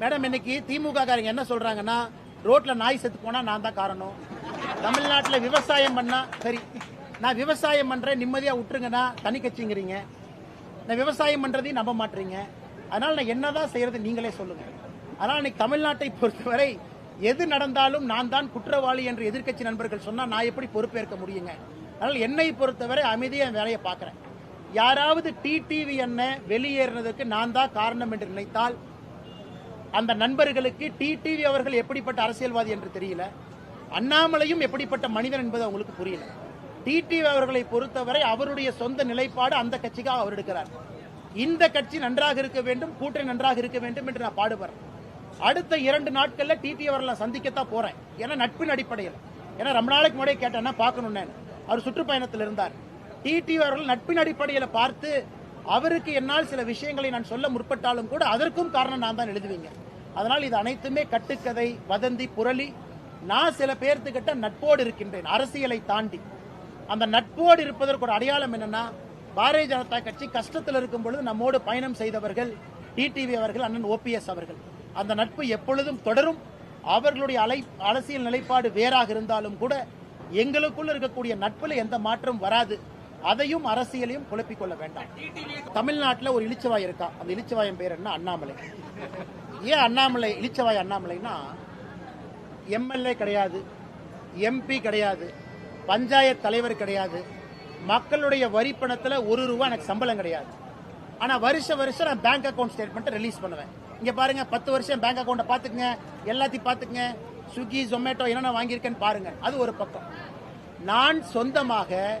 Madam இன்னைக்கு திமுக காரங்க என்ன சொல்றாங்கன்னா ரோட்ல நாய் செத்து போனா நான் தான் காரணம். தமிழ்நாட்டில் விவசாயம் பண்ணா சரி நான் விவசாயம் பண்றேன் நிம்மதியா விட்டுருங்கன்னா தனி கட்சிங்கிறீங்க. நான் விவசாயம் பண்றதையும் நம்ப மாட்டீங்க. அதனால நான் என்னதான் செய்யறது நீங்களே சொல்லுங்க. அதனால இன்னைக்கு தமிழ்நாட்டை பொறுத்தவரை எது நடந்தாலும் நான் தான் குற்றவாளி என்று எதிர்க்கட்சி நண்பர்கள் சொன்னா நான் எப்படி பொறுப்பேற்க முடியுங்க? அதனால என்னை பொறுத்தவரை அமைதியாக என் வேலையை பார்க்குறேன். யாராவது டிடிவி என்ன வெளியேறினதுக்கு நான் தான் காரணம் என்று நினைத்தால் அந்த நண்பர்களுக்கு டிடிவி அவர்கள் எப்படிப்பட்ட அரசியல்வாதி என்று தெரியல. அண்ணாமலையும் எப்படிப்பட்ட மனிதன் என்பது அவங்களுக்கு புரியல. டிடிவி அவர்களை பொறுத்தவரை அவருடைய சொந்த நிலைப்பாடு அந்த கட்சிக்காக அவர் எடுக்கிறார். இந்த கட்சி நன்றாக இருக்க வேண்டும் கூட்டணி நன்றாக இருக்க வேண்டும் என்று நான் பாடுபடுறேன். அடுத்த இரண்டு நாட்கள்ல டிடி அவர்களை சந்திக்கத்தான் போறேன். ஏன்னா நட்பின் அடிப்படையில். ஏன்னா ரொம்ப நாளைக்கு முன்னாடியே கேட்டேன்னா பார்க்கணும் அவர் சுற்றுப்பயணத்தில் இருந்தார். டிடி அவர்கள் நட்பின் அடிப்படையில் பார்த்து அவருக்கு என்னால் சில விஷயங்களை நான் சொல்ல முற்பட்டாலும் கூட அதற்கும் காரணம் நான் தான் எழுதுவீங்க. அதனால் இது அனைத்துமே கட்டுக்கதை வதந்தி புரளி. நான் சில பேர்த்துக்கிட்ட நட்போடு இருக்கின்றேன் அரசியலை தாண்டி. அந்த நட்போடு இருப்பதற்கு ஒரு அடையாளம் என்னன்னா பாரதிய ஜனதா கட்சி கஷ்டத்தில் இருக்கும் பொழுது நம்மோடு பயணம் செய்தவர்கள் டிடிவி அவர்கள் அண்ணன் ஓபிஎஸ் அவர்கள். அந்த நட்பு எப்பொழுதும் தொடரும். அவர்களுடைய அலை அரசியல் நிலைப்பாடு வேறாக இருந்தாலும் கூட எங்களுக்குள்ள இருக்கக்கூடிய நட்பில் எந்த மாற்றம் வராது. அதையும் அரசியலையும் குழப்பிக் கொள்ள வேண்டாம். தமிழ்நாட்டில் ஒரு இழிச்சவாய் இருக்கா? அந்த இழிச்சவாயின் பேர் என்ன? அண்ணாமலை. ஏன் அண்ணாமலை இழிச்சவாய் அண்ணாமலைன்னா எம்எல்ஏ கிடையாது எம்பி கிடையாது பஞ்சாயத்து தலைவர் கிடையாது மக்களுடைய வரி பணத்தில் ஒரு ரூபா எனக்கு சம்பளம் கிடையாது. ஆனால் வருஷ வருஷம் நான் பேங்க் அக்கௌண்ட் ஸ்டேட்மெண்ட் ரிலீஸ் பண்ணுவேன். இங்கே பாருங்க பத்து வருஷம் பேங்க் அக்கௌண்ட்டை பார்த்துக்குங்க எல்லாத்தையும் பார்த்துக்குங்க. ஸ்விக்கி ஜொமேட்டோ என்னென்ன வாங்கியிருக்கேன்னு பாருங்க. அது ஒரு பக்கம். நான் சொந்தமாக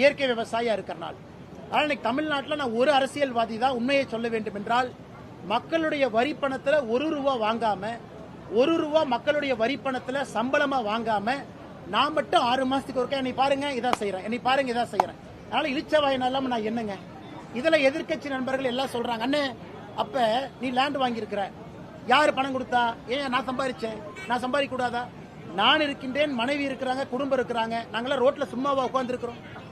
இயற்கை விவசாயியாக இருக்கிறனால். ஆனால் இன்னைக்கு தமிழ்நாட்டில் நான் ஒரு அரசியல்வாதி தான் உண்மையை சொல்ல வேண்டும் என்றால் மக்களுடைய வரி பணத்தில் ஒரு ரூபா வாங்காமல் ஒரு ரூபா மக்களுடைய வரி பணத்தில் சம்பளமாக வாங்காமல் நான் மட்டும் ஆறு மாதத்துக்கு ஒருக்கா என்னை பாருங்க இதான் செய்கிறேன் என்னை பாருங்க இதான் செய்கிறேன் அதனால் இழிச்ச இல்லாம நான் என்னங்க? இதில் எதிர்க்கட்சி நண்பர்கள் எல்லாம் சொல்கிறாங்க அண்ணே அப்போ நீ லேண்ட் வாங்கியிருக்கிற. யார் பணம் கொடுத்தா? ஏன் நான் சம்பாதிச்சேன் நான் சம்பாதிக்க கூடாதா? நான் இருக்கின்றேன் மனைவி இருக்கிறாங்க குடும்பம் இருக்கிறாங்க. நாங்களாம் ரோட்டில் சும்மாவா உட்காந்துருக்குறோம்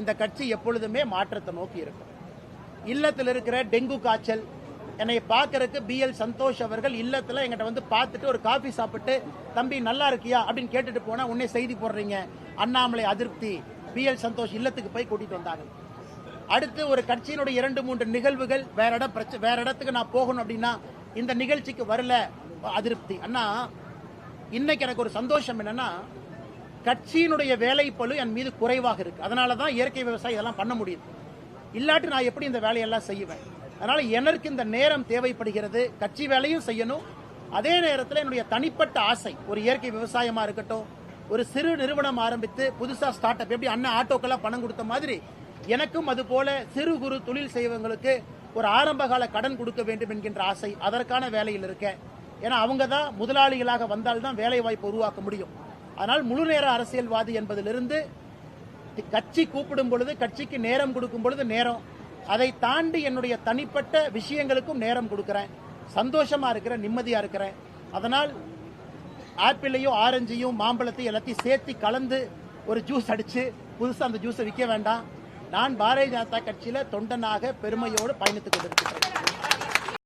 இந்த கட்சி எப்பொழுதுமே மாற்றத்தை நோக்கி இருக்கும். இல்லத்தில் இருக்கிற டெங்கு காய்ச்சல் என்னை பார்க்கறதுக்கு பிஎல் சந்தோஷ் அவர்கள் இல்லத்தில் எங்கிட்ட வந்து பார்த்துட்டு ஒரு காஃபி சாப்பிட்டு தம்பி நல்லா இருக்கியா? அப்படின்னு கேட்டுட்டு போனால் உன்னே செய்தி போடுறீங்க. அண்ணாமலை அதிருப்தி. பிஎல் சந்தோஷ் இல்லத்துக்கு போய் கூட்டிட்டு வந்தாங்க. அடுத்து ஒரு கட்சியினுடைய இரண்டு மூன்று நிகழ்வுகள் வேற இடம் பிரச்சனை வேற இடத்துக்கு நான் போகணும் அப்படின்னா இந்த நிகழ்ச்சிக்கு வரல. அதிருப்தி. அண்ணா இன்னைக்கு எனக்கு ஒரு சந்தோஷம் என்னன்னா கட்சியினுடைய வேலைப்பழு என் மீது குறைவாக இருக்கு. அதனால தான் இயற்கை விவசாயம் இதெல்லாம் பண்ண முடியுது. இல்லாட்டி நான் எப்படி இந்த வேலையெல்லாம் செய்வேன்? அதனால எனக்கு இந்த நேரம் தேவைப்படுகிறது. கட்சி வேலையும் செய்யணும். அதே நேரத்தில் என்னுடைய தனிப்பட்ட ஆசை ஒரு இயற்கை விவசாயமா இருக்கட்டும் ஒரு சிறு நிறுவனம் ஆரம்பித்து புதுசா ஸ்டார்ட் அப் எப்படி அண்ணன் ஆட்டோக்கெல்லாம் பணம் கொடுத்த மாதிரி எனக்கும் அது போல சிறு குறு தொழில் செய்வங்களுக்கு ஒரு ஆரம்பகால கடன் கொடுக்க வேண்டும் என்கின்ற ஆசை அதற்கான வேலையில் இருக்கேன். ஏன்னா அவங்க தான் முதலாளிகளாக வந்தால்தான் வேலை வாய்ப்பு உருவாக்க முடியும். அதனால் முழு நேர அரசியல்வாதி என்பதிலிருந்து கட்சி கூப்பிடும் பொழுது கட்சிக்கு நேரம் கொடுக்கும் பொழுது நேரம். அதை தாண்டி என்னுடைய தனிப்பட்ட விஷயங்களுக்கும் நேரம் கொடுக்குறேன். சந்தோஷமா இருக்கிறேன் நிம்மதியா இருக்கிறேன். அதனால் ஆப்பிளையும் ஆரஞ்சையும் மாம்பழத்தையும் எல்லாத்தையும் சேர்த்து கலந்து ஒரு ஜூஸ் அடிச்சு புதுசாக அந்த ஜூஸை விற்க வேண்டாம். நான் பாரதிய ஜனதா கட்சியில தொண்டனாக பெருமையோடு பயணித்துக் கொண்டிருக்கிறேன்.